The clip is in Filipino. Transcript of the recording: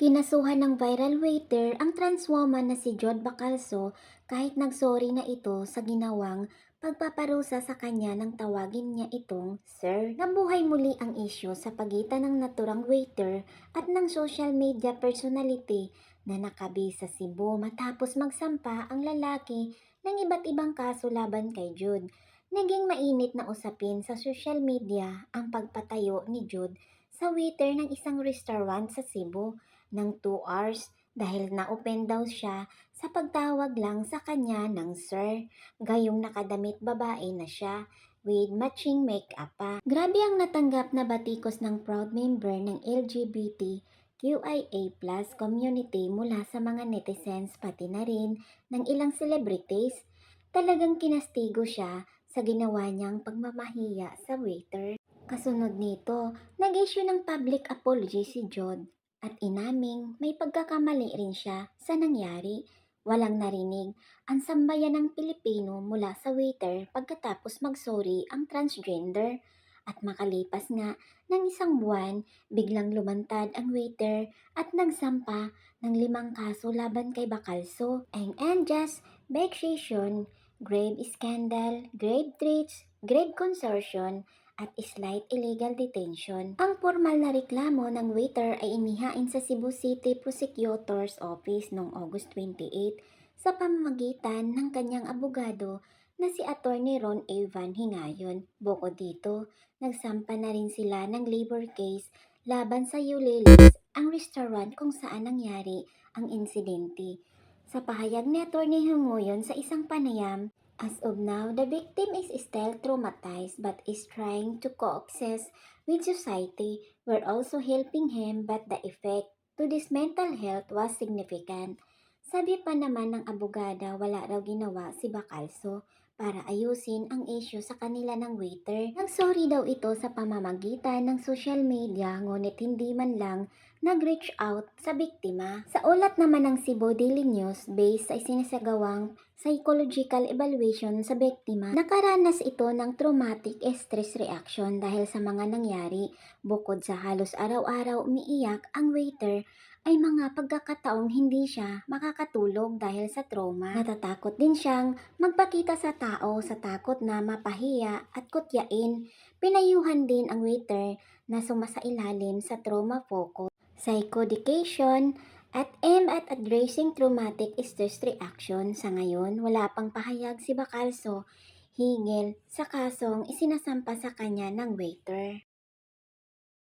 Kinasuhan ng viral waiter ang trans woman na si Jod Bacalso kahit nagsorry na ito sa ginawang pagpaparusa sa kanya nang tawagin niya itong Sir. Nabuhay muli ang isyu sa pagitan ng naturang waiter at ng social media personality na nakabi sa Cebu matapos magsampa ang lalaki ng iba't ibang kaso laban kay Jude. Naging mainit na usapin sa social media ang pagpatayo ni Jude sa waiter ng isang restaurant sa Cebu ng 2 hours dahil na-open daw siya sa pagtawag lang sa kanya ng sir. Gayong nakadamit babae na siya with matching makeup pa. Grabe ang natanggap na batikos ng proud member ng LGBT QIA plus community mula sa mga netizens pati na rin ng ilang celebrities. Talagang kinastigo siya sa ginawa niyang pagmamahiya sa waiter. Kasunod nito, nag-issue ng public apology si Jod at inaming may pagkakamali rin siya sa nangyari. Walang narinig ang sambayan ng Pilipino mula sa waiter pagkatapos magsorry ang transgender. At makalipas nga ng isang buwan, biglang lumantad ang waiter at nagsampa ng limang kaso laban kay Bacalso. Ang unjust vexation, grave scandal, grave threats, grave consortium, at slight illegal detention. Ang formal na reklamo ng waiter ay inihain sa Cebu City Prosecutor's Office noong August 28 sa pamamagitan ng kanyang abogado na si Attorney Ron Evan Hingayon. Bukod dito, nagsampa na rin sila ng labor case laban sa Yulilis, ang restaurant kung saan nangyari ang insidente. Sa pahayag ni Attorney Hingayon sa isang panayam, As of now, the victim is still traumatized but is trying to coexist with society. We're also helping him but the effect to this mental health was significant. Sabi pa naman ng abogada wala raw ginawa si Bacalso para ayusin ang issue sa kanila ng waiter. Nagsorry daw ito sa pamamagitan ng social media ngunit hindi man lang nag-reach out sa biktima. Sa ulat naman ng Cebu Daily News based sa isinasagawang psychological evaluation sa biktima, nakaranas ito ng traumatic stress reaction dahil sa mga nangyari. Bukod sa halos araw-araw umiiyak, ang waiter ay mga pagkakataong hindi siya makakatulog dahil sa trauma. Natatakot din siyang magpakita sa tao sa takot na mapahiya at kutyain. Pinayuhan din ang waiter na sumasailalim sa trauma focus, psychodication, at aim at addressing traumatic stress reaction. Sa ngayon, wala pang pahayag si Bacalso hingil sa kasong isinasampa sa kanya ng waiter.